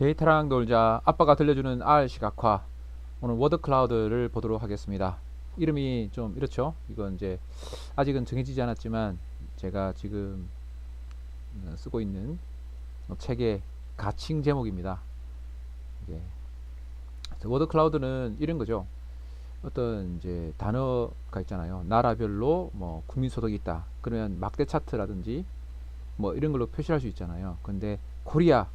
데이터랑 놀자 아빠가 들려주는 R 시각화. 오늘 워드 클라우드를 보도록 하겠습니다. 이름이 좀 이렇죠? 이건 이제 아직은 정해지지 않았지만 제가 지금 어, 쓰고 있는 어, 책의 가칭 제목입니다. 이게 워드 클라우드는 이런 거죠. 어떤 이제 단어가 있잖아요. 나라별로 뭐 국민소득이 있다. 그러면 막대 차트라든지 뭐 이런 걸로 표시할 수 있잖아요. 근데 코리아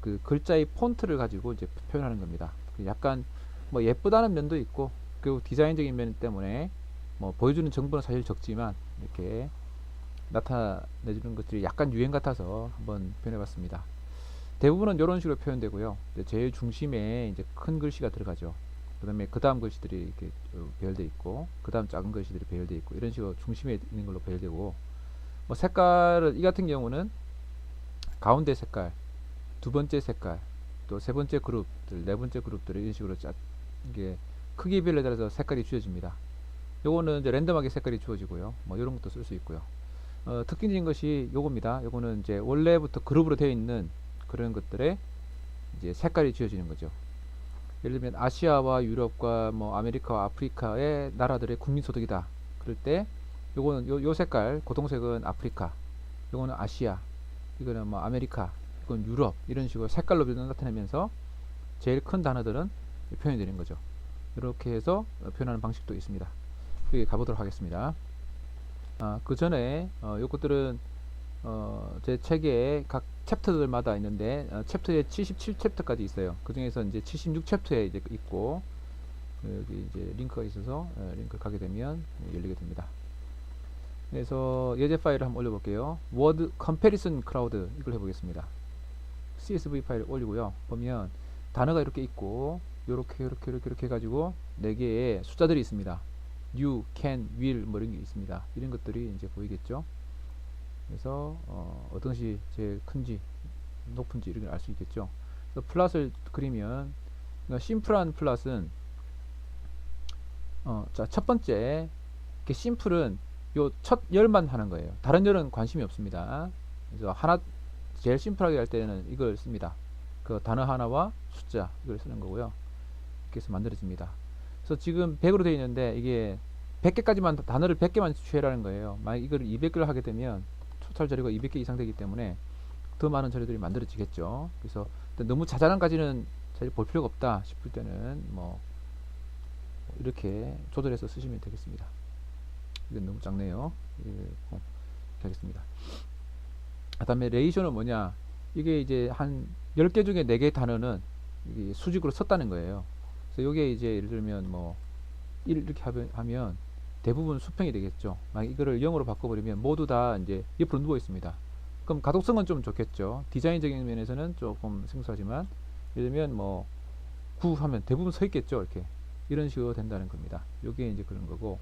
그 글자의 폰트를 가지고 이제 표현하는 겁니다. 그 약간 뭐 예쁘다는 면도 있고 그리고 디자인적인 면 때문에 뭐 보여주는 정보는 사실 적지만 이렇게 나타내주는 것들이 약간 유행 같아서 한번 표현해봤습니다. 대부분은 이런 식으로 표현되고요. 제일 중심에 이제 큰 글씨가 들어가죠. 그 다음에 그 다음 글씨들이 이렇게 배열돼 있고 그 다음 작은 글씨들이 배열돼 있고 이런 식으로 중심에 있는 걸로 배열되고 뭐 색깔은 이 같은 경우는 가운데 색깔 두 번째 색깔, 또 세 번째 그룹들, 네 번째 그룹들 이런 식으로 짜, 이게 크기별에 따라서 색깔이 주어집니다. 요거는 이제 랜덤하게 색깔이 주어지고요. 뭐 이런 것도 쓸 수 있고요. 어, 특징적인 것이 요겁니다. 요거는 이제 원래부터 그룹으로 되어 있는 그런 것들에 이제 색깔이 지어지는 거죠. 예를 들면 아시아와 유럽과 뭐 아메리카와 아프리카의 나라들의 국민 소득이다. 그럴 때 요거는 요, 요 색깔 고동색은 아프리카, 요거는 아시아, 이거는 뭐 아메리카, 이건 유럽 이런 식으로 색깔로 나타내면서 제일 큰 단어들은 표현이 되는 거죠. 이렇게 해서 표현하는 방식도 있습니다. 여기 가보도록 하겠습니다. 아, 그 전에 어, 요것들은 어, 제 책에 각 챕터들마다 있는데 어, 챕터에 77챕터까지 있어요. 그 중에서 이제 76챕터에 이제 있고 여기 이제 링크가 있어서 어, 링크 가게 되면 열리게 됩니다. 그래서 예제 파일을 한번 올려볼게요. 워드 컴패리슨 크라우드 이걸 해보겠습니다. CSV 파일 올리고요. 보면 단어가 이렇게 있고 이렇게 이렇게 이렇게 이렇게 해가지고 네 개의 숫자들이 있습니다. you, can, will 뭐 이런 게 있습니다. 이런 것들이 이제 보이겠죠. 그래서 어, 어떤 것이 제일 큰지 높은지 이런 걸 알 수 있겠죠. 플랫을 그리면 그러니까 심플한 플랫은 어, 자, 첫 번째 이렇게 심플은 요 첫 열만 하는 거예요. 다른 열은 관심이 없습니다. 그래서 하나 제일 심플하게 할 때는 이걸 씁니다. 그 단어 하나와 숫자 이걸 쓰는 거고요. 이렇게 해서 만들어집니다. 그래서 지금 100으로 되어 있는데 이게 100개까지만 단어를 100개만 취해라는 거예요. 만약 이걸 200개를 하게 되면 토탈 자료가 200개 이상 되기 때문에 더 많은 자료들이 만들어지겠죠. 그래서 너무 자잘한까지는 사실 볼 필요가 없다 싶을 때는 뭐 이렇게 조절해서 쓰시면 되겠습니다. 이건 너무 작네요. 이렇게 하겠습니다. 그 다음에 레이쇼는 뭐냐? 이게 이제 한 10개 중에 4개 단어는 이게 수직으로 섰다는 거예요. 그래서 요게 이제 예를 들면 뭐 1 이렇게 하면 대부분 수평이 되겠죠. 만약 이거를 0으로 바꿔버리면 모두 다 이제 옆으로 누워 있습니다. 그럼 가독성은 좀 좋겠죠. 디자인적인 면에서는 조금 생소하지만 예를 들면 뭐 9 하면 대부분 서 있겠죠 이렇게. 이런 식으로 된다는 겁니다. 요게 이제 그런 거고.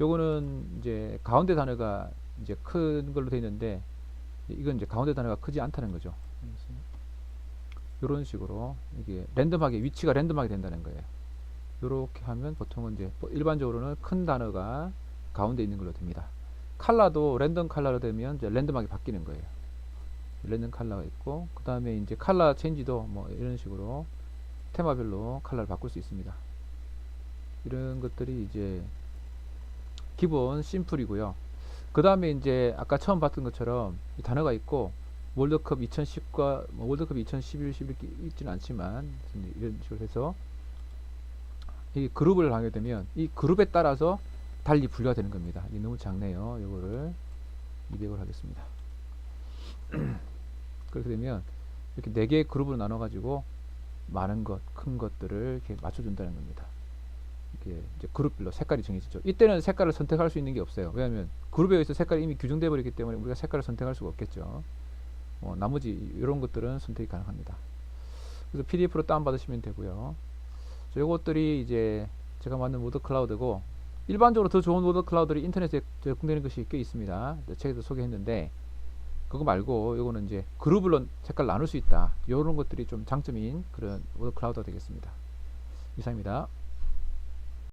요거는 이제 가운데 단어가 이제 큰 걸로 되어 있는데 이건 이제 가운데 단어가 크지 않다는 거죠. 이런 식으로 이게 랜덤하게 위치가 랜덤하게 된다는 거예요. 이렇게 하면 보통은 이제 뭐 일반적으로는 큰 단어가 가운데 있는 걸로 됩니다. 칼라도 랜덤 칼라로 되면 이제 랜덤하게 바뀌는 거예요. 랜덤 칼라가 있고 그 다음에 이제 칼라 체인지도 뭐 이런 식으로 테마별로 칼라를 바꿀 수 있습니다. 이런 것들이 이제 기본 심플이고요. 그 다음에 이제 아까 처음 봤던 것처럼 단어가 있고 월드컵 2010과 뭐 월드컵 2011, 11 있지는 않지만 이런 식으로 해서 이 그룹을 하게 되면 이 그룹에 따라서 달리 분류가 되는 겁니다. 이 너무 작네요. 이거를 200을 하겠습니다. 그렇게 되면 이렇게 네 개의 그룹으로 나눠 가지고 많은 것, 큰 것들을 이렇게 맞춰준다는 겁니다. 이렇게 그룹별로 색깔이 정해지죠. 이때는 색깔을 선택할 수 있는 게 없어요. 왜냐하면 그룹에 의해서 색깔이 이미 규정되어 버리기 때문에 우리가 색깔을 선택할 수가 없겠죠. 어, 나머지 이런 것들은 선택이 가능합니다. 그래서 PDF로 다운받으시면 되고요. 이것들이 이제 제가 만든 워드 클라우드고 일반적으로 더 좋은 워드 클라우드들이 인터넷에 제공되는 것이 꽤 있습니다. 책에도 소개했는데 그거 말고 이거는 이제 그룹별로 색깔 나눌 수 있다. 이런 것들이 좀 장점인 그런 워드 클라우드가 되겠습니다. 이상입니다.